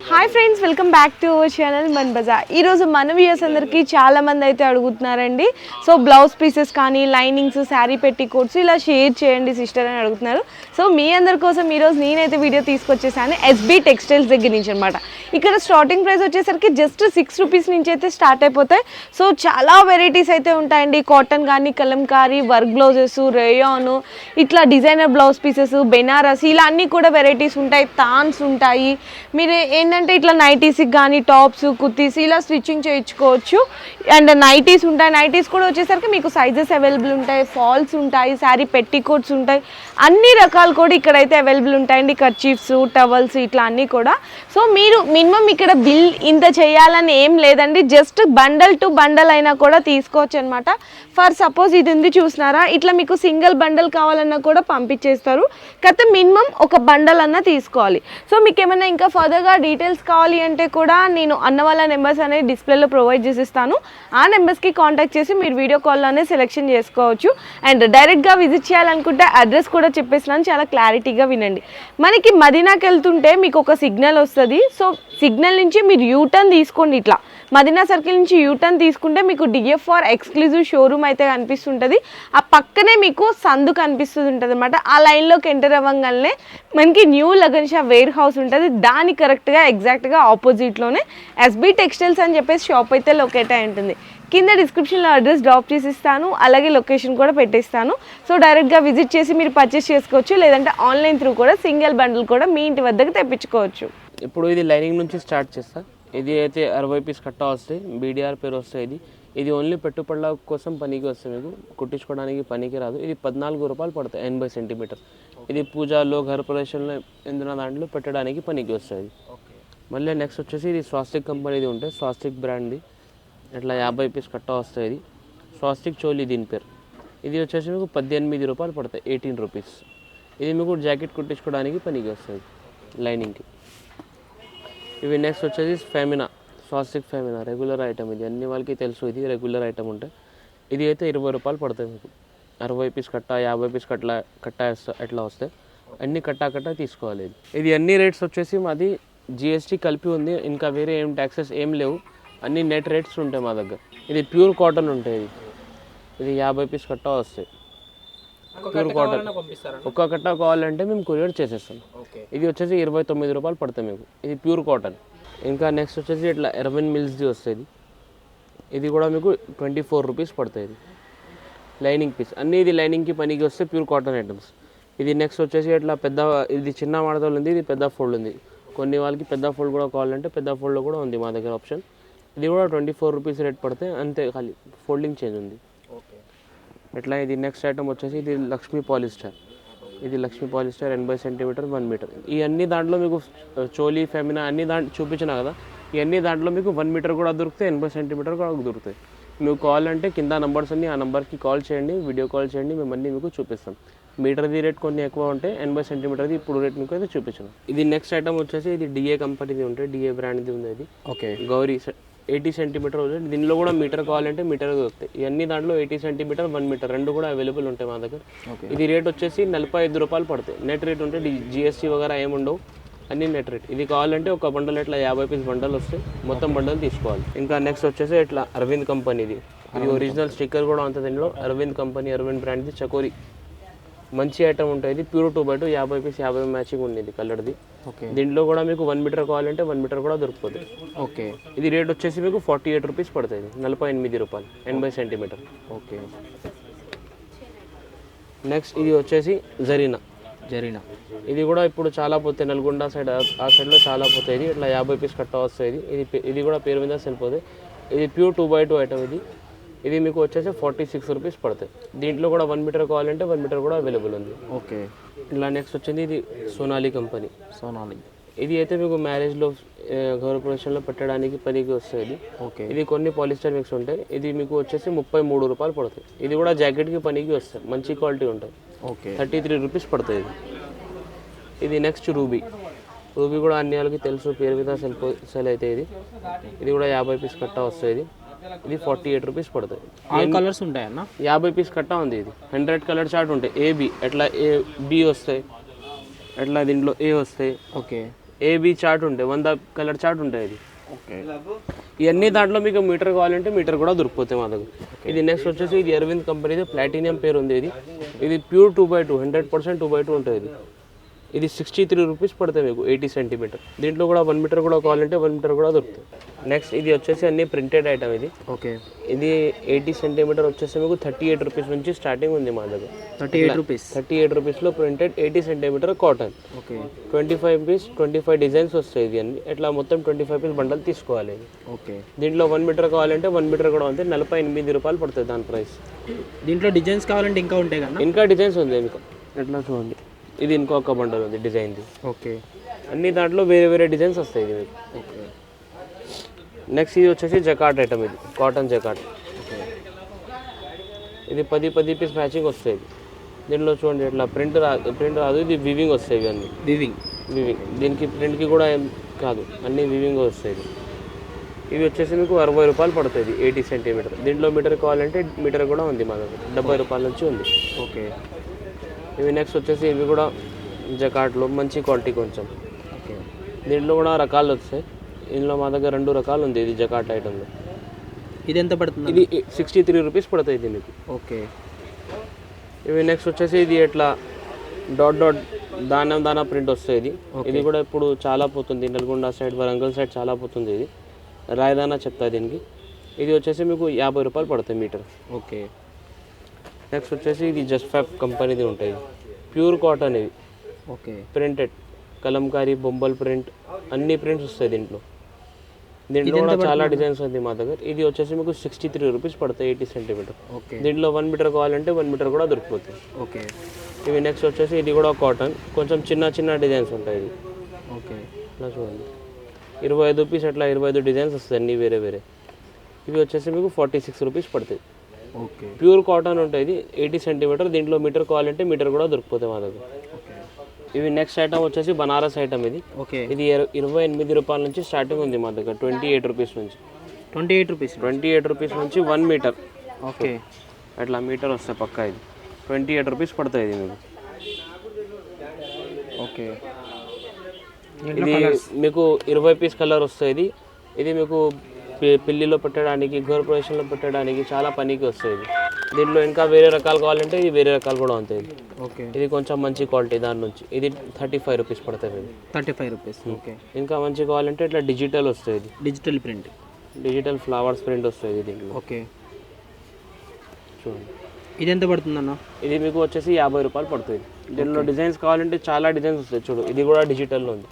Hi friends welcome back to our channel Mann బజార్ ఈరోజు మన వ్యూస్ అందరికీ చాలా మంది అయితే అడుగుతున్నారండి. సో బ్లౌజ్ పీసెస్ కానీ లైనింగ్స్ శారీ పెట్టి కోట్స్ ఇలా షేర్ చేయండి సిస్టర్ అని అడుగుతున్నారు. సో మీ అందరి కోసం ఈరోజు నేనైతే వీడియో తీసుకొచ్చేసాను ఎస్బీ టెక్స్టైల్స్ దగ్గర నుంచి అనమాట ఇక్కడ స్టార్టింగ్ ప్రైస్ వచ్చేసరికి జస్ట్ సిక్స్ రూపీస్ నుంచి అయితే స్టార్ట్ అయిపోతాయి. సో చాలా వెరైటీస్ అయితే ఉంటాయండి. కాటన్ కానీ కలంకారీ వర్క్ బ్లౌజెస్ రేయాన్ ఇట్లా డిజైనర్ బ్లౌజ్ పీసెస్ బెనారస్ ఇలా అన్నీ కూడా వెరైటీస్ ఉంటాయి. తాన్స్ ఉంటాయి. మీరు ఏంటంటే ఇట్లా నైటీస్కి కానీ టాప్స్ కుర్తీస్ ఇలా స్టిచ్చింగ్ చేయించుకోవచ్చు. అండ్ నైటీస్ ఉంటాయి. నైటీస్ కూడా వచ్చేసరికి మీకు సైజెస్ అవైలబుల్ ఉంటాయి. ఫాల్స్ ఉంటాయి శారీ పెట్టికోట్స్ ఉంటాయి. అన్ని రకాలు కూడా ఇక్కడైతే అవైలబుల్ ఉంటాయండి. కర్చీఫ్స్ టవల్స్ ఇట్లా అన్నీ కూడా. సో మీరు మినిమం ఇక్కడ బిల్ ఇంత చేయాలని ఏం లేదండి. జస్ట్ బండల్ టు బండల్ అయినా కూడా తీసుకోవచ్చు అనమాట ఫర్ సపోజ్ ఇది ఉంది చూసినారా? ఇట్లా మీకు సింగిల్ బండల్ కావాలన్నా కూడా పంపించేస్తారు. కాకపోతే మినిమం ఒక బండల్ అన్నా తీసుకోవాలి. సో మీకు ఏమైనా ఇంకా ఫర్దర్గా డీటెయిల్స్ కావాలి అంటే కూడా నేను అన్న వాళ్ళ నెంబర్స్ అనేది డిస్ప్లేలో ప్రొవైడ్ చేసిస్తాను. ఆ నెంబర్స్కి కాంటాక్ట్ చేసి మీరు వీడియో కాల్లోనే సెలెక్షన్ చేసుకోవచ్చు. అండ్ డైరెక్ట్గా విజిట్ చేయాలనుకుంటే అడ్రస్ కూడా చెప్పేసినాను చాలా క్లారిటీగా వినండి. మనకి మదీనాకి వెళ్తుంటే మీకు ఒక సిగ్నల్ వస్తుంది. సో సిగ్నల్ నుంచి మీరు యూటర్న్ తీసుకోండి ఇట్లా. మదీనా సర్కిల్ నుంచి యూటర్న్ తీసుకుంటే మీకు డిఎఫ్ఆర్ ఎక్స్క్లూజివ్ షోరూమ్ అయితే కనిపిస్తుంటుంది. ఆ పక్కనే మీకు సందు కనిపిస్తుంది ఉంటుంది అనమాట ఆ లైన్లోకి ఎంటర్ అవ్వగానే మనకి new Lagan Shah warehouse ఉంటుంది. దాని కరెక్ట్గా ఎగ్జాక్ట్గా ఆపోజిట్లోనే ఎస్బీ టెక్స్టైల్స్ అని చెప్పేసి షాప్ అయితే లొకేట్ అయి ఉంటుంది. కింద డిస్క్రిప్షన్లో అడ్రస్ డ్రాప్ చేసి ఇస్తాను అలాగే లొకేషన్ కూడా పెట్టేస్తాను. సో డైరెక్ట్గా విజిట్ చేసి మీరు పర్చేస్ చేసుకోవచ్చు. లేదంటే ఆన్లైన్ త్రూ కూడా సింగిల్ బండిల్ కూడా మీ ఇంటి వద్దకు తెప్పించుకోవచ్చు. ఇప్పుడు ఇది లైనింగ్ నుంచి స్టార్ట్ చేస్తా. ఇది అయితే అరవై పీస్ కట్టా వస్తాయి. బీడీఆర్ పేరు వస్తాయి ఇది. ఇది ఓన్లీ పెట్టుబడుల కోసం పనికి వస్తుంది మీకు. కుట్టించుకోవడానికి పనికి రాదు. ఇది పద్నాలుగు రూపాయలు పడతాయి ఎనభై సెంటీమీటర్. ఇది పూజల్లో గృహ ప్రవేశంలో ఎందున దాంట్లో పెట్టడానికి పనికి వస్తుంది మళ్ళీ నెక్స్ట్ వచ్చేసి ఇది స్వాస్తిక్ కంపెనీది ఉంటాయి స్వాస్తిక్ బ్రాండ్ది ఇట్లా యాభై పీస్ కట్టా వస్తాయి ఇది. స్వాస్తిక్ చోలీ దీని పేరు. ఇది వచ్చేసి మీకు పద్దెనిమిది రూపాయలు పడతాయి ఎయిటీన్ రూపీస్. ఇది మీకు జాకెట్ కుట్టించుకోవడానికి పనికి వస్తుంది లైనింగ్కి. ఇవి నెక్స్ట్ వచ్చేసి Femina Swastik Femina regular item ఇది. అన్ని వాళ్ళకి తెలుసు ఇది రెగ్యులర్ ఐటమ్ ఉంటే. ఇది అయితే ఇరవై రూపాయలు పడుతుంది మీకు. అరవై పీస్ కట్ట యాభై పీస్ కట్ల కట్ట ఎట్లా వస్తాయి అన్ని కట్టా కట్టా తీసుకోవాలి ఇది. ఇది అన్ని రేట్స్ వచ్చేసి మాది జిఎస్టీ కలిపి ఉంది. ఇంకా వేరే ఏం ట్యాక్సెస్ ఏం లేవు. అన్ని నెట్ రేట్స్ ఉంటాయి మా దగ్గర. ఇది ప్యూర్ కాటన్ ఉంటాయి ఇది. ఇది యాభై పీస్ కట్టా వస్తాయి. ఒక్క కట్ట కావాలంటే మేము కొరియర్ చేసేస్తాం. ఇది వచ్చేసి ఇరవై తొమ్మిది రూపాయలు పడతాయి మీకు. ఇది ప్యూర్ కాటన్. ఇంకా నెక్స్ట్ వచ్చేసి ఇట్లా ఎర్వెన్ మిల్స్ది వస్తుంది. ఇది కూడా మీకు ట్వంటీ ఫోర్ రూపీస్ పడుతుంది లైనింగ్ పీస్ అన్నీ ఇది లైనింగ్కి పనికి వస్తే ప్యూర్ కాటన్ ఐటమ్స్ ఇది నెక్స్ట్ వచ్చేసి ఇట్లా పెద్ద ఇది చిన్న మడతలు ఉంది ఇది పెద్ద ఫోల్డ్ ఉంది. కొన్ని వాళ్ళకి పెద్ద ఫోల్డ్ కూడా కావాలంటే పెద్ద ఫోల్డ్ కూడా ఉంది మా దగ్గర ఆప్షన్ ఇది కూడా ట్వంటీ ఫోర్ రూపీస్ రేట్ పడితే అంతే ఖాళీ. ఫోల్డింగ్ చేంజ్ ఉంది. ఇట్లా ఇది నెక్స్ట్ ఐటమ్ వచ్చేసి ఇది లక్ష్మీ పాలిస్టర్. ఇది లక్ష్మీ పాలిస్టర్ ఎనభై సెంటీమీటర్ వన్ మీటర్ ఈ అన్ని దాంట్లో మీకు చోలీ ఫెమినా అన్ని దాంట్లో చూపించిన కదా ఈ అన్ని దాంట్లో మీకు వన్ మీటర్ కూడా దొరుకుతాయి ఎనభై సెంటీమీటర్ కూడా దొరుకుతాయి. మీకు కాల్ అంటే కింద నంబర్స్ అన్ని ఆ నెంబర్కి కాల్ చేయండి వీడియో కాల్ చేయండి మేము అన్ని మీకు చూపిస్తాం. మీటర్ది రేట్ కొన్ని ఎక్కువ ఉంటాయి ఎనభై సెంటీమీటర్ది ఇప్పుడు రేట్ మీకు అయితే చూపించాను. ఇది నెక్స్ట్ ఐటమ్ వచ్చేసి ఇది డిఏ కంపెనీది ఉంటాయి డిఏ బ్రాండ్ది ఉంది ఇది ఓకే గౌరీ ఎయిటీ సెంటీమీటర్ ఉంది దీనిలో కూడా మీటర్ కావాలంటే మీటర్ దొరుకుతాయి. ఇవన్నీ దాంట్లో ఎయిటీ సెంటీమీటర్ వన్ మీటర్ రెండు కూడా అవైలబుల్ ఉంటాయి మా దగ్గర. ఇది రేట్ వచ్చేసి నలభై ఐదు రూపాయలు పడతాయి. నెట్ రేట్ ఉంటే జిఎస్టీ వగేరా ఏముండవు అన్ని నెట్ రేట్ ఇది కావాలంటే ఒక బండల్ ఇట్లా యాభై పీస్ బండల్ వస్తాయి మొత్తం బండల్ తీసుకోవాలి. ఇంకా నెక్స్ట్ వచ్చేసి ఇట్లా అరవింద్ కంపెనీది ఇది ఒరిజినల్ స్టిక్కర్ కూడా ఉంటుంది దీనిలో. అరవింద్ కంపెనీ అరవింద్ బ్రాండ్ది చకోరి. మంచి ఐటమ్ ఉంటుంది. ప్యూర్ టూ బై టూ యాభై పీస్ యాభై మ్యాచింగ్ ఉంది కలర్ది ఓకే. దీంట్లో కూడా మీకు వన్ మీటర్ కావాలంటే వన్ మీటర్ కూడా దొరుకుతుంది. ఓకే. ఇది రేట్ వచ్చేసి మీకు ఫార్టీ ఎయిట్ రూపీస్ పడుతుంది నలభై ఎనిమిది రూపాయలు ఎనభై సెంటీమీటర్ ఓకే. నెక్స్ట్ ఇది వచ్చేసి జరీనా జరినా ఇది కూడా ఇప్పుడు చాలా పోతాయి. నల్గొండ సైడ్ ఆ సైడ్లో చాలా పోతాయి. ఇట్లా యాభై పీస్ కట్ట వస్తుంది. ఇది ఇది కూడా పేరు మీద వెళ్ళిపోతుంది ఇది pure two by two item ఇది. ఇది మీకు వచ్చేసి ఫార్టీ సిక్స్ రూపీస్ పడుతుంది దీంట్లో కూడా వన్ మీటర్ కావాలంటే వన్ మీటర్ కూడా అవైలబుల్ ఉంది. ఓకే. ఇలా నెక్స్ట్ వచ్చింది ఇది సోనాలి కంపెనీ. సోనాలి. ఇది అయితే మీకు మ్యారేజ్లో గౌరవ పెట్టడానికి పనికి వస్తుంది. ఓకే. ఇది కొన్ని పాలిస్టర్ మిక్స్ ఉంటాయి. ఇది మీకు వచ్చేసి ముప్పై మూడు రూపాయలు పడుతుంది ఇది కూడా జాకెట్కి పనికి వస్తాయి మంచి క్వాలిటీ ఉంటాయి ఓకే. థర్టీ త్రీ రూపీస్ పడుతుంది ఇది. ఇది నెక్స్ట్ రూబీ రూబీ కూడా అన్ని వాళ్ళకి తెలుసు. పేరు మీద సెల్ సెల్ అయితే ఇది. ఇది కూడా యాభై పీస్ కట్ట వస్తుంది. ఇది ఇది ఫార్టీ ఎయిట్ రూపీస్ పడుతుంది ఆల్ కలర్స్ ఉంటాయన్న? యాభై పీస్ కట్టా ఉంది ఇది. హండ్రెడ్ కలర్ చార్ట్ ఉంటాయి. ఏబి ఎట్లా ఏ బి వస్తాయి? ఎట్లా దీంట్లో ఏ వస్తాయి? ఓకే. ఏబి చార్ట్ ఉంటాయి. వంద కలర్ చార్ట్ ఉంటాయి ఇది. ఓకే. ఇవన్నీ దాంట్లో మీకు మీటర్ కావాలంటే మీటర్ కూడా దొరికిపోతాయి మా దగ్గర. ఇది నెక్స్ట్ వచ్చేసి ఇది అరవింద్ కంపెనీది ప్లాటినియం పేరు ఉంది ఇది. ఇది pure two by two hundred percent two by two ఉంటుంది. ఇది ఇది సిక్స్టీ త్రీ రూపీస్ పడతాయి మీకు ఎయిటీ సెంటీమీటర్ దీంట్లో కూడా వన్ మీటర్ కూడా కావాలంటే వన్ మీటర్ కూడా దొరుకుతాయి నెక్స్ట్ ఇది వచ్చేసి అన్ని ప్రింటెడ్ ఐటమ్ ఇది. ఓకే. ఇది ఎయిటీ సెంటీమీటర్ వచ్చేసి మీకు థర్టీ ఎయిట్ రూపీస్ నుంచి స్టార్టింగ్ ఉంది మా దగ్గర. Thirty eight rupees thirty eight రూపీస్లో printed eighty centimetre cotton okay. Twenty five piece twenty five designs వస్తాయి ఇది అన్ని. ఇట్లా మొత్తం ట్వంటీ ఫైవ్ పీస్ బండల్ తీసుకోవాలి ఓకే. దీంట్లో వన్ మీటర్ కావాలంటే వన్ మీటర్ కూడా ఉంది నలభై ఎనిమిది రూపాయలు పడుతుంది దాని ప్రైస్ దీంట్లో డిజైన్స్ కావాలంటే ఇంకా ఉంటాయి కదా? ఇంకా డిజైన్స్ ఉంది ఇంకా ఎట్లా చూడండి. ఇది ఇంకొక బండల్ ఉంది డిజైన్ది. ఓకే. అన్ని దాంట్లో వేరే వేరే డిజైన్స్ వస్తాయి ఇది. మీకు ఓకే. నెక్స్ట్ ఇది వచ్చేసి జకాట్ ఐటమ్ ఇది కాటన్ జకాట్. ఇది పది పది పీస్ మ్యాచింగ్ వస్తాయి. దీంట్లో చూడండి ఇట్లా ప్రింట్ రా ప్రింట్ రాదు ఇది వివింగ్ వస్తాయి ఇవన్నీ. వివింగ్ వివింగ్ దీనికి ప్రింట్కి కూడా ఏం కాదు అన్ని వివింగ్ వస్తాయి. ఇవి వచ్చేసి మీకు అరవై రూపాయలు పడుతుంది ఎయిటీ సెంటీమీటర్ దీంట్లో మీటర్ కావాలంటే మీటర్ కూడా ఉంది మా దగ్గర డెబ్బై రూపాయల నుంచి ఉంది. ఓకే. ఇవి నెక్స్ట్ వచ్చేసి ఇవి కూడా జకాట్లో మంచి క్వాలిటీ కొంచెం. ఓకే. దీంట్లో కూడా రకాలు వస్తాయి. ఇందులో మా దగ్గర రెండు రకాలు ఉంది ఇది జకాట్ ఐటమ్లో ఇది ఎంత పడుతుంది? ఇది సిక్స్టీ త్రీ రూపీస్ పడుతుంది ఇది మీకు ఓకే. ఇవి నెక్స్ట్ వచ్చేసి ఇది ఎట్లా? డాట్ డాట్ దానం దానా ప్రింట్ వస్తుంది ఇది. ఇది కూడా ఇప్పుడు చాలా పోతుంది. నల్గొండ సైడ్ వరంగల్ సైడ్ చాలా పోతుంది ఇది. రాయదానా చెప్తా దీనికి. ఇది వచ్చేసి మీకు యాభై రూపాయలు పడుతుంది మీటర్. ఓకే. నెక్స్ట్ వచ్చేసి ఇది జస్ట్ ఫ్యాప్ కంపెనీది ఉంటుంది ప్యూర్ కాటన్ ఇది. ఓకే. ప్రింటెడ్ కలంకారీ బొంబల్ ప్రింట్ అన్ని ప్రింట్స్ వస్తాయి దీంట్లో. దీంట్లో కూడా చాలా డిజైన్స్ ఉంది మా దగ్గర. ఇది వచ్చేసి మీకు సిక్స్టీ త్రీ రూపీస్ పడతాయి ఎయిటీ సెంటీమీటర్ ఓకే. దీంట్లో వన్ మీటర్ కావాలంటే వన్ మీటర్ కూడా దొరికిపోతుంది ఓకే. ఇవి నెక్స్ట్ వచ్చేసి ఇది కూడా కాటన్ కొంచెం చిన్న చిన్న డిజైన్స్ ఉంటాయి ఇది ఓకే. ఇట్లా చూడండి ఇరవై ఐదు పీస్ అట్లా ఇరవై ఐదు డిజైన్స్ వస్తాయి అన్ని వేరే వేరే. ఇవి వచ్చేసి మీకు ఫార్టీ సిక్స్ రూపీస్ పడుతుంది ఓకే. ప్యూర్ కాటన్ ఉంటుంది ఎయిటీ సెంటీమీటర్. దీంట్లో మీటర్ కావాలంటే మీటర్ కూడా దొరికిపోతాయి మా దగ్గర. ఇవి నెక్స్ట్ ఐటమ్ వచ్చేసి బనారస్ ఐటమ్ ఇది. ఓకే. ఇది ఇర- ఇరవై ఎనిమిది రూపాయల నుంచి స్టార్టింగ్ ఉంది మా దగ్గర. ట్వంటీ ఎయిట్ రూపీస్ నుంచి. Twenty eight rupees twenty eight rupees నుంచి వన్ మీటర్. ఓకే. అట్లా మీటర్ వస్తాయి పక్కా ఇది. ట్వంటీ ఎయిట్ రూపీస్ పడుతుంది ఇది మీకు. ఓకే. ఇది మీకు ఇరవై పీస్ కలర్ వస్తుంది ఇది మీకు పి- పెళ్ళిలో పెట్టడానికి గృహప్రవేశంలో పెట్టడానికి చాలా పనికి వస్తుంది. దీంట్లో ఇంకా వేరే రకాలు కావాలంటే ఇది వేరే రకాలు కూడా ఉంటాయి. ఓకే. ఇది కొంచెం మంచి క్వాలిటీ దాని నుంచి. ఇది థర్టీ ఫైవ్ రూపీస్ పడుతుంది. ఇది థర్టీ ఫైవ్ రూపీస్. ఓకే. ఇంకా మంచి కావాలంటే ఇట్లా డిజిటల్ వస్తుంది. ఇది digital print. Digital flowers print వస్తుంది ఇది దీంట్లో. ఓకే. చూడండి. ఇది ఎంత పడుతుందన్న? ఇది మీకు వచ్చేసి యాభై రూపాయలు పడుతుంది. దీనిలో డిజైన్స్ కావాలంటే చాలా డిజైన్స్ వస్తాయి. చూడు ఇది కూడా డిజిటల్లో ఉంది.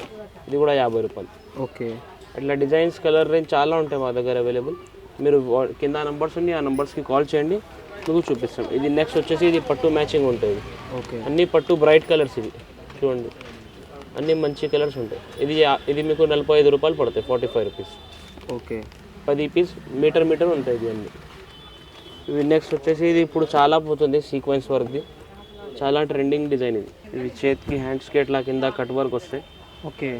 ఇది కూడా యాభై రూపాయలు. ఓకే. ఇట్లా డిజైన్స్ కలర్ రేంజ్ చాలా ఉంటాయి మా దగ్గర అవైలబుల్. మీరు కింద నంబర్స్ ఉన్నాయి ఆ నంబర్స్కి కాల్ చేయండి. మీకు చూపిస్తాం. ఇది నెక్స్ట్ వచ్చేసి ఇది పట్టు మ్యాచింగ్ ఉంటుంది. ఓకే. అన్ని పట్టు బ్రైట్ కలర్స్ ఇది చూడండి. అన్ని మంచి కలర్స్ ఉంటాయి. ఇది ఇది మీకు నలభై ఐదు రూపాయలు పడతాయి ఫార్టీ ఫైవ్ రూపీస్. ఓకే. పది పీస్ మీటర్ మీటర్ ఉంటాయి ఇది అన్ని. ఇవి నెక్స్ట్ వచ్చేసి ఇది ఇప్పుడు చాలా పోతుంది సీక్వెన్స్ వర్క్ది. చాలా ట్రెండింగ్ డిజైన్ ఇది. ఇవి చేతికి హ్యాండ్స్కి ఎట్లా కింద కట్ వర్క్ వస్తాయి. ఓకే.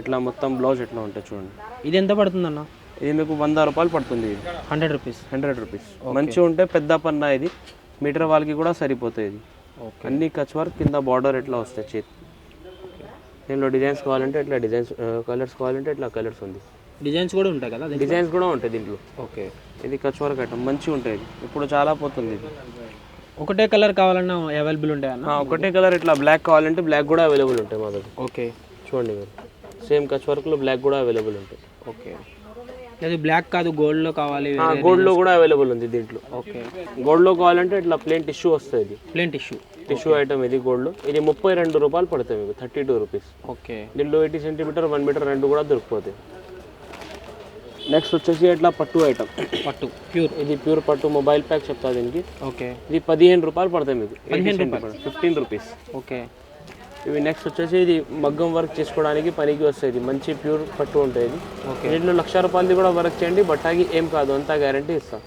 ఎట్లా మొత్తం బ్లౌజ్ ఎట్లా ఉంటాయి చూడండి. ఇది ఎంత పడుతుందన్న? ఇది మీకు వంద రూపాయలు పడుతుంది ఇది. Hundred rupees. Hundred rupees. మంచిగా ఉంటే పెద్ద పన్నా ఇది. మీటర్ వాళ్ళకి కూడా సరిపోతుంది ఇది. అన్ని కచ్ వర్క్ కింద బార్డర్ ఎట్లా వస్తాయి చేతి. దీనిలో డిజైన్స్ కావాలంటే ఇట్లా డిజైన్స్ కలర్స్ కావాలంటే ఇట్లా కలర్స్ ఉంది. డిజైన్స్ కూడా ఉంటాయి కదా? డిజైన్స్ కూడా ఉంటాయి దీంట్లో. ఓకే. ఇది కచ్ వర్క్ ఐటమ్ మంచిగా ఉంటుంది ఇది. ఇప్పుడు చాలా పోతుంది ఇది. ఒకటే కలర్ కావాలన్నా అవైలబుల్ ఉంటాయన్న? ఆ, ఒకటే కలర్ ఇట్లా బ్లాక్ కావాలంటే బ్లాక్ కూడా అవైలబుల్ ఉంటాయి మా దగ్గర. ఓకే. చూడండి మీరు. సేమ్ కచ్ వర్క్లో బ్లాక్ కూడా అవైలబుల్ ఉంటాయి. ఓకే. లేదు బ్లాక్ కాదు గోల్డ్లో కావాలి గోల్డ్లో కూడా అవైలబుల్ ఉంది దీంట్లో. ఓకే. గోల్డ్లో కావాలంటే ఇట్లా ప్లేన్ టిష్యూ వస్తుంది ఇది. ప్లేన్ టిష్యూ టిష్యూ ఐటమ్ ఇది గోల్డ్ ఇది ముప్పై రెండు రూపాయలు పడుతుంది మీకు థర్టీ టూ రూపీస్ ఓకే. దీంట్లో ఎయిటీ సెంటీమీటర్ వన్ మీటర్ రెండు కూడా దొరికిపోతాయి. నెక్స్ట్ వచ్చేసి ఇట్లా పట్టు ఐటమ్ పట్టు ప్యూర్ ఇది ప్యూర్ పట్టు మొబైల్ ప్యాక్ చెప్తా దీనికి. ఓకే. ఇది పదిహేను రూపాయలు పడతాయి మీకు ఫిఫ్టీన్ రూపీస్ ఓకే. ఇవి నెక్స్ట్ వచ్చేసి ఇది మగ్గం వర్క్ చేసుకోవడానికి పనికి వస్తుంది మంచి ప్యూర్ పట్టు ఉంటుంది దీంట్లో లక్ష రూపాయలది కూడా వర్క్ చేయండి. బట్టాకి ఏం కాదు. అంతా గ్యారంటీ ఇస్తాం.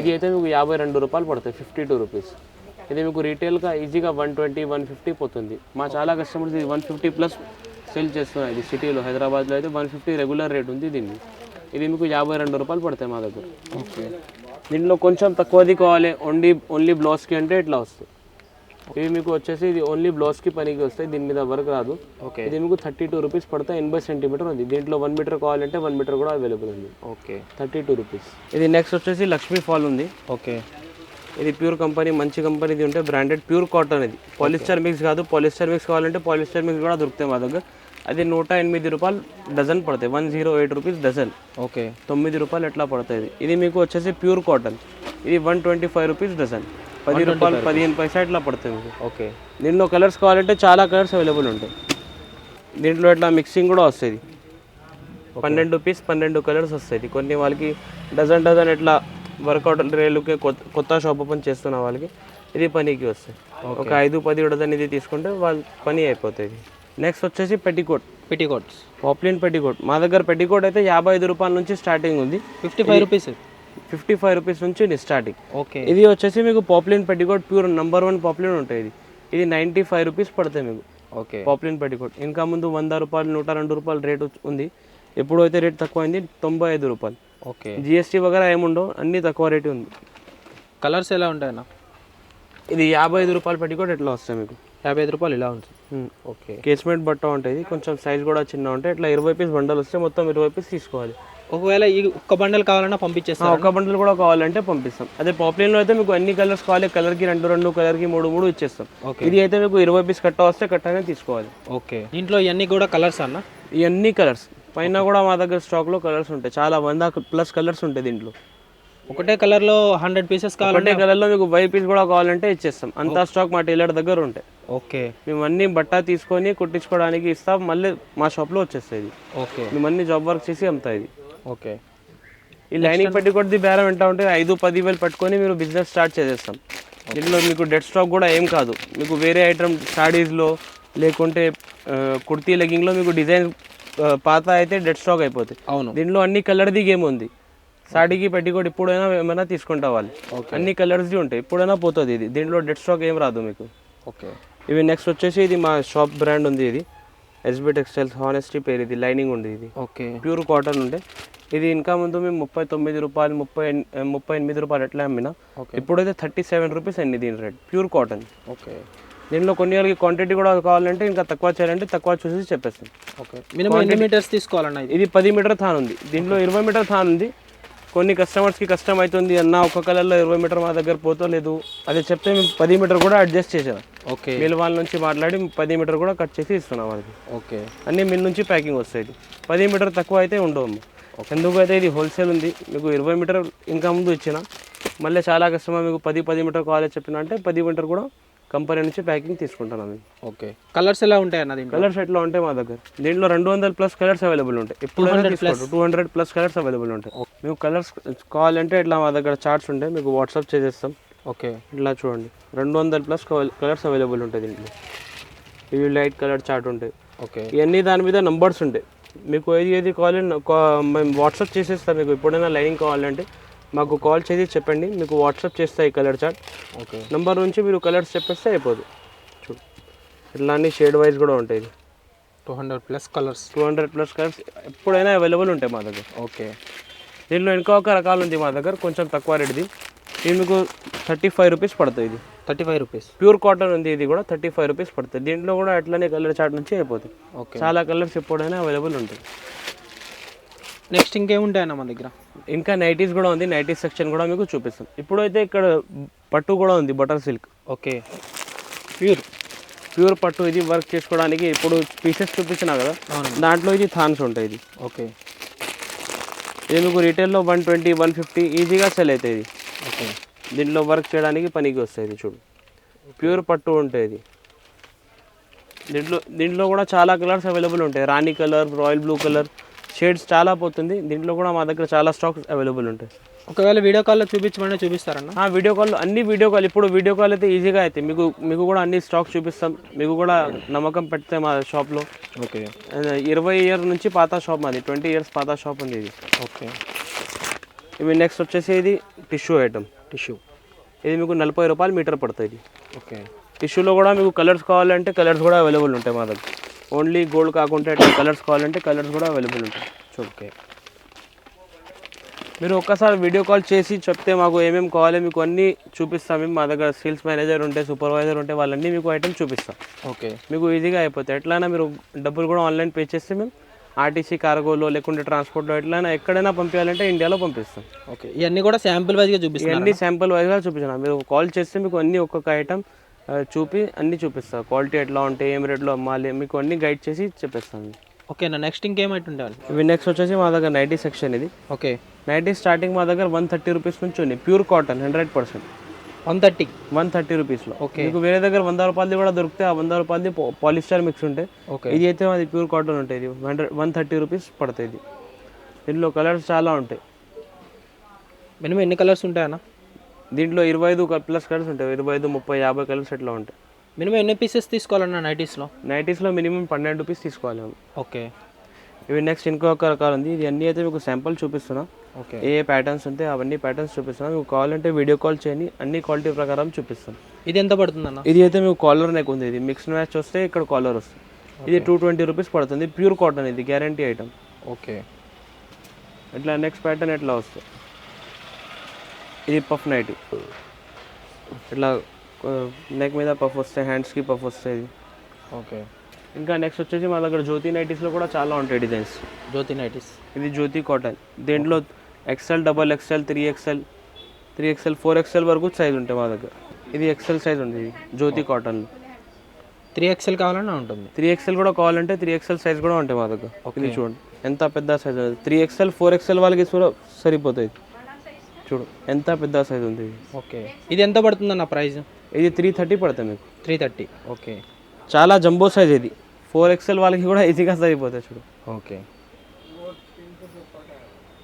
ఇది అయితే మీకు యాభై రెండు రూపాయలు పడతాయి. ఫిఫ్టీ టూ రూపీస్ ఇది మీకు రీటైల్గా ఈజీగా వన్ ట్వంటీ వన్ ఫిఫ్టీ పోతుంది. మా చాలా కస్టమర్స్ ఇది వన్ ఫిఫ్టీ ప్లస్ సేల్ చేస్తున్నారు. ఇది సిటీలో హైదరాబాద్లో అయితే వన్ ఫిఫ్టీ రెగ్యులర్ రేట్ ఉంది దీన్ని. ఇది మీకు యాభై రెండు రూపాయలు పడతాయి మా దగ్గర. ఓకే దీంట్లో కొంచెం తక్కువది కావాలి. ఓన్లీ ఓన్లీ బ్లౌజ్కి అంటే ఇట్లా వస్తుంది. ఇవి మీకు వచ్చేసి ఇది ఓన్లీ బ్లౌజ్కి పనికి వస్తాయి. దీని మీద వర్క్ రాదు. ఓకే. ఇది మీకు థర్టీ టూ రూపీస్ పడతాయి ఎనభై సెంటీమీటర్ ఉంది. దీంట్లో వన్ మీటర్ కావాలంటే వన్ మీటర్ కూడా అవైలబుల్ ఉంది. ఓకే. థర్టీ టూ రూపీస్ ఇది నెక్స్ట్ వచ్చేసి లక్ష్మీ ఫాల్ ఉంది. ఓకే. ఇది ప్యూర్ కంపెనీ మంచి కంపెనీది ఉంటే బ్రాండెడ్ ప్యూర్ కాటన్ ఇది. పాలిస్టర్ మిక్స్ కాదు. పాలిస్టర్ మిక్స్ కావాలంటే పాలిస్టర్ మిక్స్ కూడా దొరుకుతాయి మా దగ్గర. అది నూట ఎనిమిది రూపాయలు డజన్ పడతాయి. One zero eight rupees dozen. Okay. తొమ్మిది రూపాయలు ఎట్లా పడుతుంది ఇది. మీకు వచ్చేసి ప్యూర్ కాటన్. ఇది one twenty five rupees dozen. పది రూపాయలు పదిహేను పైసా ఇట్లా పడుతుంది మీకు? ఓకే. దీంట్లో కలర్స్ కావాలంటే చాలా కలర్స్ అవైలబుల్ ఉంటాయి. దీంట్లో ఇట్లా మిక్సింగ్ కూడా వస్తుంది. పన్నెండు పీస్ పన్నెండు కలర్స్ వస్తాయి కొన్ని వాళ్ళకి డజన్ డజన్ ఇట్లా వర్కౌట్ రేలుకి కొత్త కొత్త షాప్ ఓపెన్ చేస్తున్న వాళ్ళకి ఇది పనికి వస్తాయి ఒక ఐదు పది డజన్ ఇది తీసుకుంటే వాళ్ళ పని అయిపోతుంది. నెక్స్ట్ వచ్చేసి పెట్టికోట్ పెటీకోట్స్ పాప్లిన్ పెట్టికోట్ మా దగ్గర పెట్టికోట్ అయితే యాభై ఐదు రూపాయల నుంచి స్టార్టింగ్ ఉంది. Fifty five rupees fifty five rupees నుంచి స్టార్టింగ్ ఓకే ఇది వచ్చేసి మీకు poplin petticoat pure number one poplin ఉంటుంది ఇది. ఇది నైంటీ ఫైవ్ రూపీస్ పడతాయి మీకు. ఓకే పాప్లిన్ పెట్టికోట్ ఇంకా ముందు వంద రూపాయలు నూట రెండు రూపాయలు రేట్ ఉంది. ఎప్పుడైతే రేట్ తక్కువ అయింది తొంభై ఐదు రూపాయలు. ఓకే జిఎస్టీ వగేరా ఏముండవు అన్నీ తక్కువ రేటు ఉంది. కలర్స్ ఎలా ఉంటాయన్న? ఇది యాభై ఐదు రూపాయలు పెట్టికోట్ ఎట్లా వస్తాయి మీకు? యాభై ఐదు రూపాయలు ఇలా ఉంటుంది. ఓకే. కేస్మెంట్ బట్ట ఉంటుంది కొంచెం సైజ్ కూడా చిన్న ఉంటాయి. ఇట్లా ఇరవై పీస్ బండల్ వస్తే మొత్తం ఇరవై పీస్ తీసుకోవాలి. ఒకవేళ ఈ ఒక్క బండల్ కావాలన్నా ఆ, పంపించేస్తాను ఒక్క బండల్ కూడా కావాలంటే పంపిస్తాం. అదే పాపులర్లో అయితే మీకు అన్ని కలర్స్ కావాలి. కలర్కి రెండు రెండు కలర్కి మూడు మూడు ఇచ్చేస్తాం. ఓకే. ఇది అయితే మీకు ఇరవై పీస్ కట్ట వస్తే కట్టనే తీసుకోవాలి. ఓకే. దీంట్లో ఇవన్నీ కూడా కలర్స్ అన్న? ఇవన్నీ కలర్స్ పైన కూడా మా దగ్గర స్టాక్లో కలర్స్ ఉంటాయి. చాలా వంద ప్లస్ కలర్స్ ఉంటాయి దీంట్లో. ఒకటే కలర్లో హండ్రెడ్ పీసెస్ ఒకటే కావాలంటే కలర్లో మీకు వై పీస్ కూడా కావాలంటే ఇచ్చేస్తాం. అంతా స్టాక్ మా టైలర్ దగ్గర ఉంటాయి ఓకే. మేము అన్ని బట్ట తీసుకొని కుట్టించుకోవడానికి ఇస్తాం. మళ్ళీ మా షాప్లో వచ్చేస్తాయి ఇది ఓకే. మేము అన్ని జాబ్ వర్క్ చేసి అమ్ముతాం ఇది ఓకే. ఈ లైనింగ్ పెట్టి కొద్ది బేరం ఎంత ఉంటే ఐదు పది వేలు పట్టుకొని మీరు బిజినెస్ స్టార్ట్ చేసేస్తాం. దీంట్లో మీకు డెడ్ స్టాక్ కూడా ఏం కాదు. మీకు వేరే ఐటమ్ సాడీస్లో లేకుంటే కుర్తీ లెగ్గింగ్లో మీకు డిజైన్ పాత అయితే డెడ్ స్టాక్ అయిపోతాయి. అవును. దీంట్లో అన్ని కలర్ది గేమ్ ఉంది. సాడీకి పెట్టికోటి ఇప్పుడైనా ఏమైనా తీసుకుంటా వాళ్ళు. అన్ని కలర్స్ది ఉంటాయి. ఇప్పుడైనా పోతుంది ఇది. దీంట్లో డెడ్ స్టాక్ ఏం రాదు మీకు. ఓకే. ఇవి నెక్స్ట్ వచ్చేసి ఇది మా షాప్ బ్రాండ్ ఉంది ఇది. ఎస్బీ టెక్స్టైల్స్ హానెస్టీ పేరు ఇది. లైనింగ్ ఉంది ఇది. ఓకే. ప్యూర్ కాటన్ ఉండే. ఇది ఇంకా ముందు మేము ముప్పై తొమ్మిది రూపాయలు ముప్పై ముప్పై ఎనిమిది రూపాయలు ఎట్లా అమ్మినా. ఇప్పుడైతే థర్టీ సెవెన్ రూపీస్ అండి దీని రేట్ ప్యూర్ కాటన్ ఓకే. దీనిలో కొన్ని వాళ్ళకి క్వాంటిటీ కూడా కావాలంటే ఇంకా తక్కువ చేయాలంటే తక్కువ చూసి చెప్పేస్తాం. ఓకే. మినిమం ఎన్ని మీటర్స్ తీసుకోవాలన్న ఇది? ఇది పది మీటర్ థాన్ ఉంది. దీంట్లో ఇరవై మీటర్ థాన్ ఉంది. కొన్ని కస్టమర్స్కి కష్టం అవుతుంది అన్న ఒక కలర్లో ఇరవై మీటర్ మా దగ్గర పోతలేదు అది చెప్తే మేము పది మీటర్ కూడా అడ్జస్ట్ చేసాం ఓకే. మిల్ వాళ్ళ నుంచి మాట్లాడి పది మీటర్ కూడా కట్ చేసి ఇస్తున్నాం వాళ్ళకి. ఓకే. అన్ని మిల్ నుంచి ప్యాకింగ్ వస్తాయి. పది మీటర్ తక్కువ అయితే ఉండవు. ఎందుకైతే ఇది హోల్సేల్ ఉంది? మీకు ఇరవై మీటర్ ఇంకా ముందు ఇచ్చిన. మళ్ళీ చాలా కస్టమర్ మీకు పది పది మీటర్ కావాలని చెప్పిన అంటే పది మీటర్ కూడా కంపెనీ నుంచి ప్యాకింగ్ తీసుకుంటున్నాం మేము ఓకే. కలర్స్ ఎలా ఉంటాయి అన్న దీంట్లో? కలర్స్ ఎట్లా ఉంటాయి మా దగ్గర? దీంట్లో రెండు వందల ప్లస్ కలర్స్ అవైలబుల్ ఉంటాయి. ఇప్పుడు two hundred plus? Colours available ఉంటాయి. మీకు కలర్స్ కావాలంటే ఇట్లా మా దగ్గర చార్ట్స్ ఉంటాయి. మీకు వాట్సాప్ చేసేస్తాం. ఓకే. ఇట్లా చూడండి. రెండు వందల ప్లస్ కలర్స్ అవైలబుల్ ఉంటాయి దీంట్లో. ఇవి లైట్ కలర్ చార్ట్ ఉంటాయి. ఓకే. ఇవన్నీ దాని మీద నంబర్స్ ఉంటాయి. మీకు ఏది ఏది కావాలి మేము వాట్సాప్ చేసేస్తాం మీకు. ఎప్పుడైనా లైన్ కావాలంటే మాకు కాల్ చేసి చెప్పండి మీకు వాట్సాప్ చేస్తాయి కలర్ చార్ట్. ఓకే. నంబర్ నుంచి మీరు కలర్స్ చెప్పేస్తే అయిపోదు. చూడు. ఇట్లా అన్ని షేడ్ వైజ్ కూడా ఉంటాయి ఇది. Two hundred plus colours. Two hundred plus colours ఎప్పుడైనా అవైలబుల్ ఉంటాయి మా దగ్గర. ఓకే. దీనిలో ఇంకొక రకాలు ఉంది మా దగ్గర కొంచెం తక్కువ రేట్ది. ఇది మీకు థర్టీ ఫైవ్ రూపీస్ పడుతుంది ఇది. Thirty five rupees. Pure cotton ఉంది ఇది కూడా థర్టీ ఫైవ్ రూపీస్ పడుతుంది దీంట్లో కూడా అట్లనే కలర్ చార్ట్ నుంచి అయిపోతుంది ఓకే. చాలా కలర్స్ ఎప్పుడైనా అవైలబుల్ ఉంటాయి. నెక్స్ట్ ఇంకేముంటాయి అన్న మా దగ్గర? ఇంకా నైటీస్ కూడా ఉంది నైటీస్ సెక్షన్ కూడా మీకు చూపిస్తాం. ఇప్పుడైతే ఇక్కడ పట్టు కూడా ఉంది butter silk. Okay. Pure. Pure పట్టు ఇది వర్క్ చేసుకోవడానికి ఇప్పుడు పీసెస్ చూపించినా కదా? దాంట్లో ఇది థాన్స్ ఉంటాయి ఇది. ఓకే. ఇది మీకు రీటైల్లో వన్ ట్వంటీ వన్ ఫిఫ్టీ ఈజీగా సెల్ అవుతాయి ఇది. ఓకే. దీంట్లో వర్క్ చేయడానికి పనికి వస్తాయి ఇది చూడు. ప్యూర్ పట్టు ఉంటాయి ఇది. దీంట్లో దీంట్లో కూడా చాలా కలర్స్ అవైలబుల్ ఉంటాయి. రాణి colour royal blue colour shades చాలా పోతుంది. దీంట్లో కూడా మా దగ్గర చాలా స్టాక్స్ అవైలబుల్ ఉంటాయి. ఒకవేళ వీడియో కాల్లో చూపించమని చూపిస్తారన్న? ఆ వీడియో కాల్ అన్ని వీడియో కాల్ ఇప్పుడు వీడియో కాల్ అయితే ఈజీగా అవుతాయి మీకు మీకు కూడా అన్ని స్టాక్ చూపిస్తాం. మీకు కూడా నమ్మకం పెడితే మా షాప్లో. ఓకే. ఇరవై ఇయర్ నుంచి పాత షాప్ మాది ట్వంటీ ఇయర్స్ పాత షాప్ ఉంది ఇది. ఓకే. ఇవి నెక్స్ట్ వచ్చేసి ఇది టిష్యూ ఐటమ్. టిష్యూ. ఇది మీకు నలభై రూపాయలు మీటర్ పడుతుంది. ఓకే. టిష్యూలో కూడా మీకు కలర్స్ కావాలంటే కలర్స్ కూడా అవైలబుల్ ఉంటాయి మా దగ్గర. ఓన్లీ గోల్డ్ కాకుండా కలర్స్ కావాలంటే కలర్స్ కూడా అవైలబుల్ ఉంటాయి. ఓకే మీరు ఒక్కసారి వీడియో కాల్ చేసి చెప్తే మాకు ఏమేమి కావాలి మీకు అన్నీ చూపిస్తాం. మేము మా దగ్గర సేల్స్ మేనేజర్ ఉంటే సూపర్వైజర్ ఉంటే వాళ్ళన్నీ మీకు ఐటమ్ చూపిస్తాం. ఓకే మీకు ఈజీగా అయిపోతాయి. ఎట్లయినా మీరు డబ్బులు కూడా ఆన్లైన్ పే చేస్తే మేము ఆర్టీసీ కార్గోలో లేకుంటే ట్రాన్స్పోర్ట్లో ఎట్లయినా ఎక్కడైనా పంపించాలంటే ఇండియాలో పంపిస్తాం. ఓకే ఇవన్నీ కూడా శాంపుల్ వైజ్గా చూపిస్తున్నారు ఇవన్నీ శాంపుల్ వైజ్గా చూపించిన మీరు కాల్ చేస్తే మీకు అన్ని ఒక్కొక్క ఐటమ్ చూపి అన్నీ చూపిస్తాం. క్వాలిటీ ఎట్లా ఉంటాయి ఏం రేట్లో అమ్మాలి మీకు అన్ని గైడ్ చేసి చెప్పేస్తాం ఓకేనా నెక్స్ట్ ఇంకేమైతే ఉండాలి ఇవి నెక్స్ట్ వచ్చేసి మా దగ్గర నైటీ సెక్షన్ ఇది. ఓకే నైటీ స్టార్టింగ్ మా దగ్గర వన్ థర్టీ రూపీస్ నుంచి ఉంది pure cotton hundred percent one thirty one thirty రూపీస్లో Okay. మీకు వేరే దగ్గర వంద రూపాయలది కూడా దొరికితే ఆ వంద రూపాయలది పాలిస్టర్ మిక్స్ ఉంటాయి ఓకే ఇది అయితే అది ప్యూర్ కాటన్ ఉంటుంది ఇది. హండ్రెడ్ వన్ థర్టీ రూపీస్ పడుతుంది దీంట్లో కలర్స్ చాలా ఉంటాయి. మినిమం ఎన్ని కలర్స్ ఉంటాయన్న? దీంట్లో ఇరవై ఐదు ప్లస్ కలర్స్ ఉంటాయి. ఇరవై ఐదు ముప్పై యాభై కలర్స్ ఎట్లా ఉంటాయి. మినిమం ఎన్ని పీసెస్ తీసుకోవాలన్న నైటీస్లో నైటీస్లో మినిమం పన్నెండు రూపీస్ తీసుకోవాలి ఓకే. ఇవి నెక్స్ట్ ఇంకొక రకాలు ఉంది. ఇది అన్నీ అయితే మీకు శాంపుల్ చూపిస్తున్నా. ఓకే. ఏ ప్యాటర్న్స్ ఉంటాయి అవన్నీ ప్యాటర్న్స్ చూపిస్తున్నా. మీకు కావాలంటే వీడియో కాల్ చేయండి. అన్ని క్వాలిటీ ప్రకారం చూపిస్తాను ఇది ఎంత పడుతుందన్న? ఇది అయితే మీకు కాలర్ నెక్ ఉంది. ఇది మిక్స్ మ్యాచ్ వస్తే ఇక్కడ కాలర్ వస్తుంది. ఇది టూ ట్వంటీ రూపీస్ పడుతుంది. ప్యూర్ కాటన్ ఇది గ్యారంటీ ఐటమ్ ఓకే. ఇట్లా నెక్స్ట్ ప్యాటర్న్ ఎట్లా వస్తుంది? ఇది పఫ్ నైట్. ఇట్లా నెక్ మీద పఫ్ వస్తాయి హ్యాండ్స్కి పఫ్ వస్తాయి. ఓకే. ఇంకా నెక్స్ట్ వచ్చేసి మా దగ్గర జ్యోతి నైటీస్లో కూడా చాలా ఉంటాయి డిజైన్స్ జ్యోతి నైటీస్. ఇది జ్యోతి కాటన్. దీంట్లో XL double XL three XL three XL four XL వరకు సైజ్ ఉంటాయి మా దగ్గర. ఇది ఎక్సెల్ సైజ్ ఉంది ఇది జ్యోతి కాటన్లో త్రీ ఎక్స్ఎల్ కావాలన్నా ఉంటుంది. త్రీ ఎక్సెల్ కూడా కావాలంటే త్రీ ఎక్సెల్ సైజ్ కూడా ఉంటాయి మా దగ్గర. ఇది చూడండి ఎంత పెద్ద size three XL four XL వాళ్ళకి కూడా సరిపోతుంది చూడు ఎంత పెద్ద సైజ్ ఉంది ఓకే. ఇది ఎంత పడుతుందన్న ప్రైస్? ఇది త్రీ థర్టీ పడుతుంది మీకు. Three thirty okay. చాలా జంబో సైజ్ ఇది. ఫోర్ ఎక్సెల్ వాళ్ళకి కూడా ఈజీగా సరిపోతాయి చూడు. ఓకే.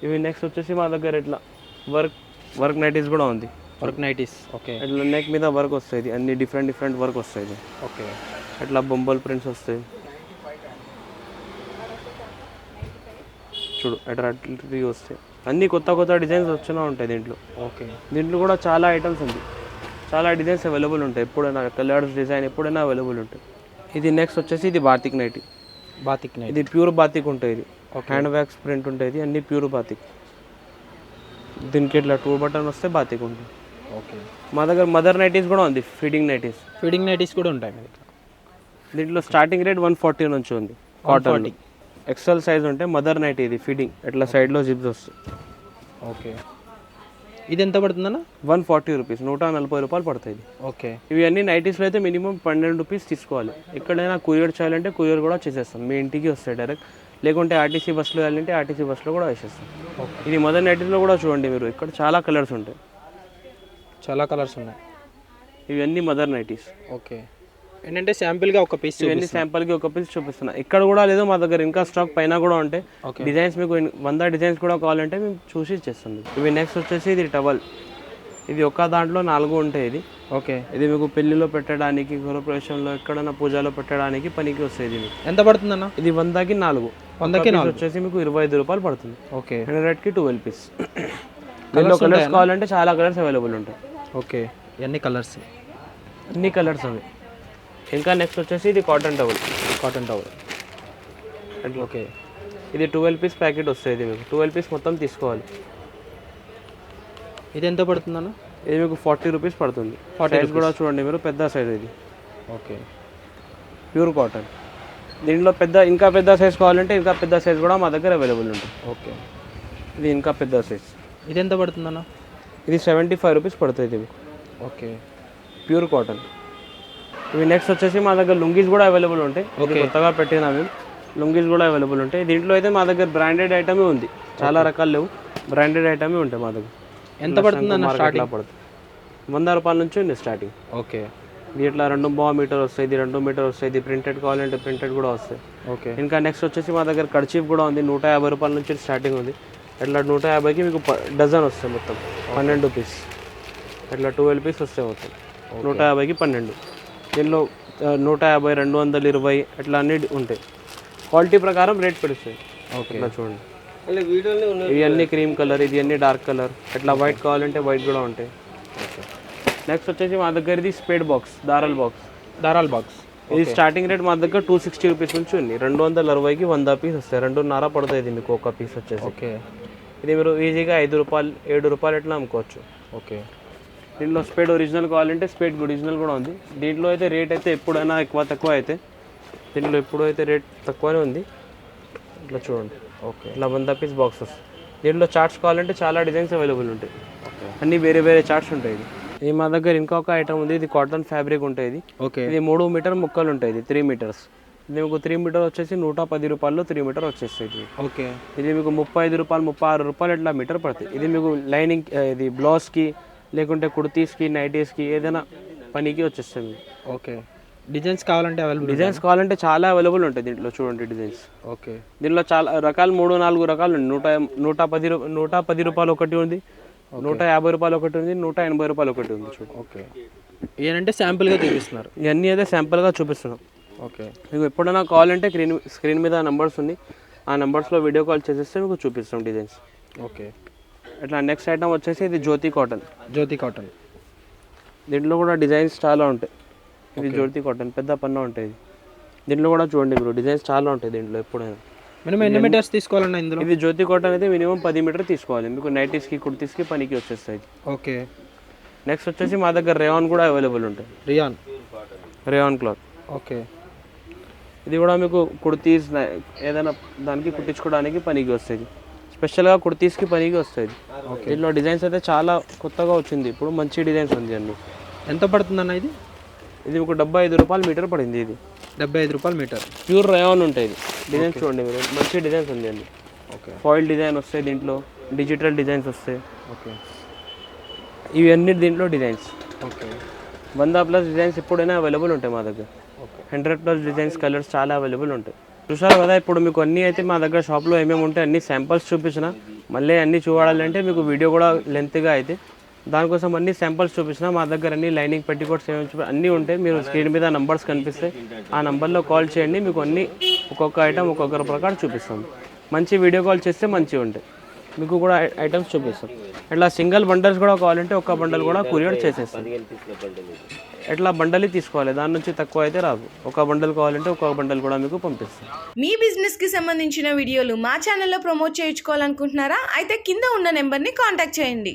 ఇవి నెక్స్ట్ వచ్చేసి మా దగ్గర ఇట్లా వర్క్ వర్క్ నైటీస్ కూడా ఉంది. Work nighties okay. ఇట్లా నెక్ మీద వర్క్ వస్తాయి అన్ని డిఫరెంట్ డిఫరెంట్ వర్క్ వస్తాయి ఇది. ఓకే. ఇట్లా బొంబల్ ప్రింట్స్ వస్తాయి. చూడు అట్రాక్టివ్ వస్తాయి. అన్ని కొత్త కొత్త డిజైన్స్ వచ్చినా ఉంటాయి దీంట్లో. ఓకే. దీంట్లో కూడా చాలా ఐటమ్స్ ఉంది. చాలా డిజైన్స్ అవైలబుల్ ఉంటాయి. ఎప్పుడైనా కలర్స్ డిజైన్ ఎప్పుడైనా అవైలబుల్ ఉంటాయి. ఇది నెక్స్ట్ వచ్చేసి ఇది బాతిక్ నైటీ బాతిక్ నైట్ ఇది ప్యూర్ బాతిక్ ఉంటుంది ఇది. హ్యాండ్ వ్యాక్స్ ప్రింట్ ఉంటుంది అన్ని ప్యూర్ బాతిక్ దీనికి ఇట్లా టూ బటన్ వస్తే బాతిక్ ఉంటుంది. ఓకే. మా దగ్గర మదర్ నైటీస్ కూడా ఉంది. ఫీడింగ్ నైటీస్ ఫీడింగ్ నైటీస్ కూడా ఉంటాయి దీంట్లో స్టార్టింగ్ రేట్ వన్ ఫార్టీ నుంచి ఉంది. కాటన్ ఎక్సెల్ సైజ్ ఉంటే మదర్ నైట్ ఇది ఫీడింగ్ ఇట్లా సైడ్లో జిప్స్ వస్తాయి. ఓకే. ఇది ఎంత పడుతుందన్న? వన్ ఫార్టీ రూపీస్ నూట నలభై రూపాయలు పడతాయి ఇది. ఓకే. ఇవి అన్ని నైటీస్లో అయితే మినిమం పన్నెండు రూపీస్ తీసుకోవాలి. ఎక్కడైనా కొరియర్ చేయాలంటే కొరియర్ కూడా చేసేస్తాం. మీ ఇంటికి వస్తాయి డైరెక్ట్ లేకుంటే ఆర్టీసీ బస్సులో వెళ్ళాలంటే ఆర్టీసీ బస్సులో కూడా వేసేస్తాం. ఇది మదర్ నైటీస్లో కూడా చూడండి మీరు ఇక్కడ చాలా కలర్స్ ఉంటాయి. చాలా కలర్స్ ఉన్నాయి. ఇవి అన్ని మదర్ నైటీస్ ఓకే. ఏంటంటే శాంపిల్గా ఒక పీస్ ఇవన్నీ శాంపుల్కి ఒక పీస్ చూపిస్తున్నా. ఇక్కడ కూడా లేదు మా దగ్గర ఇంకా స్టాక్ పైన కూడా ఉంటాయి డిజైన్స్ మీకు వంద డిజైన్స్ కూడా కావాలంటే మేము చూసి ఇచ్చేస్తాం. మీకు. ఇవి నెక్స్ట్ వచ్చేసి ఇది టవల్ ఇది ఒక్క దాంట్లో నాలుగు ఉంటాయి ఇది. ఓకే. ఇది మీకు పెళ్ళిలో పెట్టడానికి గృహప్రవేశంలో ఎక్కడైనా పూజలో పెట్టడానికి పనికి వస్తుంది ఇది. ఎంత పడుతుందన్న? ఇది వందకి నాలుగు. వందకి piece వచ్చేసి మీకు ఇరవై ఐదు రూపాయలు పడుతుంది. ఓకే. హండ్రెడ్కి ట్వెల్వ్ పీస్ దీనిలో కలర్స్ కావాలంటే చాలా కలర్స్ అవైలబుల్ ఉంటాయి. ఓకే. ఇవన్నీ కలర్స్ అన్ని కలర్స్ అవి. ఇంకా నెక్స్ట్ వచ్చేసి ఇది cotton towel cotton towel okay ఇది ట్వెల్వ్ పీస్ ప్యాకెట్ వస్తుంది ఇది మీకు. ట్వెల్వ్ పీస్ మొత్తం తీసుకోవాలి. ఇది ఎంత పడుతుందన్న ఇది మీకు ఫార్టీ రూపీస్ పడుతుంది. సైజ్ కూడా చూడండి మీరు పెద్ద సైజ్ ఇది. ఓకే ప్యూర్ కాటన్ దీంట్లో పెద్ద ఇంకా పెద్ద సైజ్ కావాలంటే ఇంకా పెద్ద సైజ్ కూడా మా దగ్గర అవైలబుల్ ఉంటుంది. ఓకే ఇది ఇంకా పెద్ద సైజ్ ఇది ఎంత పడుతుందన్న ఇది సెవెంటీ ఫైవ్ రూపీస్ పడుతుంది ఇది మీకు. ఓకే ప్యూర్ కాటన్ ఇవి నెక్స్ట్ వచ్చేసి మా దగ్గర లుంగీస్ కూడా అవైలబుల్ ఉంటాయి. కొత్తగా పెట్టినవి లుంగీస్ కూడా అవైలబుల్ ఉంటాయి. దీంట్లో అయితే మా దగ్గర బ్రాండెడ్ ఐటమే ఉంది. చాలా రకాలు లేవు. బ్రాండెడ్ ఐటమే ఉంటాయి మా దగ్గర. ఎంత మార్కెట్లో పడుతుంది? వంద రూపాయల నుంచి ఉంది స్టార్టింగ్ ఓకే ఇది ఇట్లా రెండు బాగా మీటర్ వస్తాయి ఇది రెండు మీటర్ వస్తాయి ఇది ప్రింటెడ్ కావాలంటే ప్రింటెడ్ కూడా వస్తాయి. ఓకే ఇంకా నెక్స్ట్ వచ్చేసి మా దగ్గర కర్చీఫ్ కూడా ఉంది. నూట యాభై రూపాయల నుంచి స్టార్టింగ్ ఉంది. ఇట్లా నూట యాభైకి మీకు డజన్ వస్తాయి మొత్తం. పన్నెండు పీస్ ఇట్లా ట్వెల్వ్ పీస్ వస్తాయి మొత్తం. నూట యాభైకి పన్నెండు. ఆ, నూట యాభై రెండు వందల ఇరవై ఇట్లా అన్ని ఉంటాయి. క్వాలిటీ ప్రకారం రేట్ పెడుస్తాయి ఓకే. ఇట్లా చూడండి. ఇవి అన్ని క్రీమ్ కలర్ ఇది అన్ని డార్క్ కలర్. ఇట్లా వైట్ కావాలంటే వైట్ కూడా ఉంటాయి. నెక్స్ట్ వచ్చేసి మా దగ్గర ఇది స్పేడ్ బాక్స్ దారల్ బాక్స్. దారాల్ బాక్స్. ఇది స్టార్టింగ్ రేట్ మా దగ్గర టూ సిక్స్టీ రూపీస్ నుంచి ఉంది. రెండు వందల అరవైకి వంద పీస్ వస్తాయి. రెండున్నర పడుతుంది ఇది మీకు ఒక పీస్ వచ్చేసి. ఓకే. ఇది మీరు ఈజీగా ఐదు రూపాయలు ఏడు రూపాయలు ఎట్లా అమ్ముకోవచ్చు? ఓకే. దీంట్లో స్పేడ్ ఒరిజినల్ కావాలంటే స్పేడ్ ఒరిజినల్ కూడా ఉంది. దీంట్లో అయితే రేట్ అయితే ఎప్పుడైనా ఎక్కువ తక్కువ అయితే దీంట్లో ఎప్పుడు అయితే రేట్ తక్కువనే ఉంది. ఇట్లా చూడండి. ఓకే. ఇట్లా వంద పీస్ బాక్సెస్. దీంట్లో చార్ట్స్ కావాలంటే చాలా డిజైన్స్ అవైలబుల్ ఉంటాయి. అన్ని వేరే వేరే చార్ట్స్ ఉంటాయి ఇది. ఇది మా దగ్గర ఇంకొక ఐటమ్ ఉంది. ఇది కాటన్ ఫ్యాబ్రిక్ ఉంటుంది ఇది. ఓకే. ఇది మూడు మీటర్ ముక్కలు ఉంటాయి ఇది త్రీ మీటర్స్. ఇది మీకు త్రీ మీటర్ వచ్చేసి నూట పది రూపాయలు త్రీ మీటర్ వచ్చేస్తుంది ఓకే. ఇది మీకు ముప్పై ఐదు రూపాయలు ముప్పై ఆరు రూపాయలు ఇట్లా మీటర్ పడుతుంది ఇది మీకు లైనింగ్ ఇది బ్లౌజ్కి లేకుంటే కుర్తీస్కి నైటీస్కి ఏదైనా పనికి వచ్చేస్తుంది. ఓకే. డిజైన్స్ కావాలంటే అవైలబుల్ డిజైన్స్ కావాలంటే చాలా అవైలబుల్ ఉంటాయి దీంట్లో చూడండి డిజైన్స్. ఓకే. దీనిలో చాలా రకాలు మూడు నాలుగు రకాలు నూట నూట పది నూట పది రూపాయలు ఒకటి ఉంది. నూట యాభై రూపాయలు ఒకటి ఉంది. నూట ఎనభై రూపాయలు ఒకటి ఉంది చూడు. ఓకే. ఏంటంటే శాంపుల్గా చూపిస్తున్నారు. ఇవన్నీ అయితే శాంపుల్గా చూపిస్తున్నాం. ఓకే. మీకు ఎప్పుడైనా కావాలంటే స్క్రీన్ స్క్రీన్ మీద నంబర్స్ ఉంది ఆ నంబర్స్లో వీడియో కాల్ చేసేస్తే మీకు చూపిస్తాం డిజైన్స్. ఓకే. ఇట్లా నెక్స్ట్ ఐటమ్ వచ్చేసి ఇది జ్యోతి కాటన్ జ్యోతి కాటన్ దీంట్లో కూడా డిజైన్స్ చాలా ఉంటాయి. ఇది జ్యోతి కాటన్ పెద్ద పన్న ఉంటుంది ఇది. దీంట్లో కూడా చూడండి మీరు డిజైన్స్ చాలా ఉంటాయి దీంట్లో ఎప్పుడైనా. మినిమం ఎన్ని మీటర్స్ తీసుకోవాలన్నా ఇందులో? ఇది జ్యోతి కాటన్ అయితే మినిమం పది మీటర్ తీసుకోవాలి. మీకు నైటీస్కి కుర్తీస్కి పనికి వచ్చేస్తాయి. ఓకే నెక్స్ట్ వచ్చేసి మా దగ్గర రేయాన్ కూడా అవైలబుల్ ఉంటాయి. రియాన్ రేయాన్ క్లాత్ ఓకే ఇది కూడా మీకు కుర్తీస్ ఏదైనా దానికి కుట్టించుకోవడానికి పనికి వస్తుంది స్పెషల్గా కుర్తీస్కి పనికి వస్తుంది దీంట్లో డిజైన్స్ అయితే చాలా కొత్తగా వచ్చింది. ఇప్పుడు మంచి డిజైన్స్ ఉంది అండి ఎంత పడుతుందన్న ఇది? ఇది మీకు డెబ్బై ఐదు రూపాయలు మీటర్ పడింది ఇది. డెబ్బై ఐదు రూపాయలు మీటర్. ప్యూర్ రయాన్ ఉంటుంది ఇది. డిజైన్స్ చూడండి మీరు. మంచి డిజైన్స్ ఉంది అండి ఓకే. ఫాయిల్ డిజైన్ వస్తాయి దీంట్లో. డిజిటల్ డిజైన్స్ వస్తాయి. ఓకే. ఇవన్నీ దీంట్లో డిజైన్స్. ఓకే. వంద ప్లస్ డిజైన్స్ ఎప్పుడైనా అవైలబుల్ ఉంటాయి మా దగ్గర. హండ్రెడ్ ప్లస్ డిజైన్స్ కలర్స్ చాలా అవైలబుల్ ఉంటాయి. చూసారు కదా ఇప్పుడు మీకు అన్నీ అయితే మా దగ్గర షాప్లో ఏమేమి ఉంటాయి అన్ని శాంపిల్స్ చూపించిన. మళ్ళీ అన్నీ చూడాలంటే మీకు వీడియో కూడా లెంత్గా అయితే. దానికోసం అన్ని శాంపిల్స్ చూపించిన మా దగ్గర అన్ని లైనింగ్ పెట్టికోట్స్ ఏమేమి చూపి అన్నీ ఉంటాయి. మీరు స్క్రీన్ మీద నంబర్స్ కనిపిస్తాయి. ఆ నంబర్లో కాల్ చేయండి మీకు అన్ని ఒక్కొక్క ఐటమ్ ఒక్కొక్కరి ప్రకారం చూపిస్తాం. మంచి వీడియో కాల్ చేస్తే మంచిగా ఉంటాయి. మీకు కూడా ఐటమ్స్ చూపిస్తాం. ఇట్లా సింగిల్ బండల్స్ కూడా కావాలంటే ఒక్క బండల్ కూడా కొరియర్ చేసేస్తాం. ఎట్లా బండలి తీసుకోవాలి. దాని నుంచి తక్కువ అయితే రాదు. ఒక బండల్ కావాలంటే ఒక బండల్ కూడా మీకు పంపిస్తాం. మీ బిజినెస్కి సంబంధించిన వీడియోలు మా ఛానల్లో ప్రమోట్ చేయించుకోవాలనుకుంటున్నారా? అయితే కింద ఉన్న నెంబర్ని కాంటాక్ట్ చేయండి.